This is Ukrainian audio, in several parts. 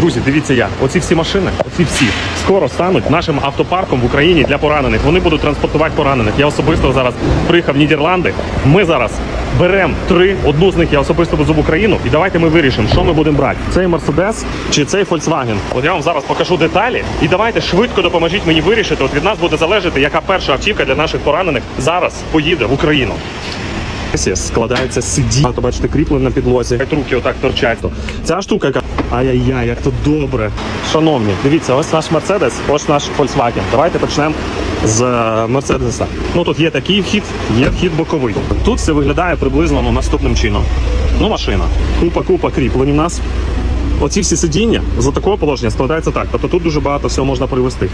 Друзі, дивіться як. Оці всі машини, оці всі скоро стануть нашим автопарком в Україні для поранених. Вони будуть транспортувати поранених. Я особисто зараз приїхав в Нідерланди. Ми зараз беремо три. Одну з них я особисто везу в Україну. І давайте ми вирішимо, що ми будемо брати: цей Мерседес чи цей Volkswagen. От я вам зараз покажу деталі. І давайте швидко допоможіть мені вирішити. От від нас буде залежати, яка перша автівка для наших поранених зараз поїде в Україну. Складається то бачите, кріплення на підлозі. Руки отак торчать. Ця штука, яка ай-яй-яй, як то добре. Шановні, дивіться, ось наш Мерседес, ось наш Volkswagen. Давайте почнемо з е, Мерседеса. Ну тут є такий вхід, є вхід боковий. Тут все виглядає приблизно ну, наступним чином. Ну, машина. Купа-купа кріплень у нас. Оці всі сидіння з такого положення складається так. Тобто тут дуже багато всього можна привезти.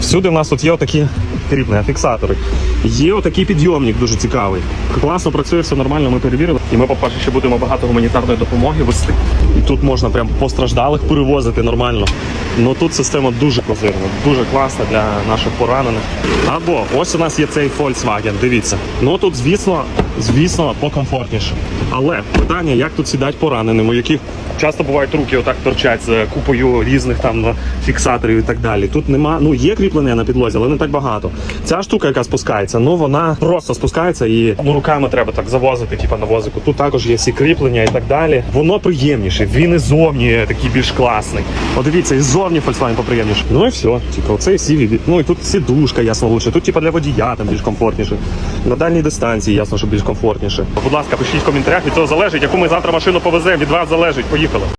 Всюди в нас тут є отакі кріплення, фіксатори. Є отакий підйомник дуже цікавий. Класно працює, все нормально, ми перевірили. І ми, по-перше, ще будемо багато гуманітарної допомоги вести. І тут можна прям постраждалих перевозити нормально. Ну тут система дуже козирна, дуже класна для наших поранених. Або ось у нас є цей Volkswagen, дивіться. Ну тут, звісно, звісно, покомфортніше. Але питання, як тут сідати пораненим, у яких часто бувають руки отак торчать з купою різних там фіксаторів і так далі. Тут нема, ну є кріплення на підлозі, але не так багато. Ця штука, яка спускається, ну вона просто спускається і ну руками треба так завозити, типу на возику. Тут також є всі кріплення і так далі. Воно приємніше. Він і зовні такий більш класний. От дивіться, і зовні Volkswagen поприємніше. Ну і все. Типу, оце всі. Ну і тут сідушка, ясно лучше. Тут типу для водія там більш комфортніше. На дальній дистанції ясно, що більш комфортніше. Будь ласка, пишіть в коментарях. Від цього залежить, яку ми завтра машину повеземо. Від вас залежить. Поїхали.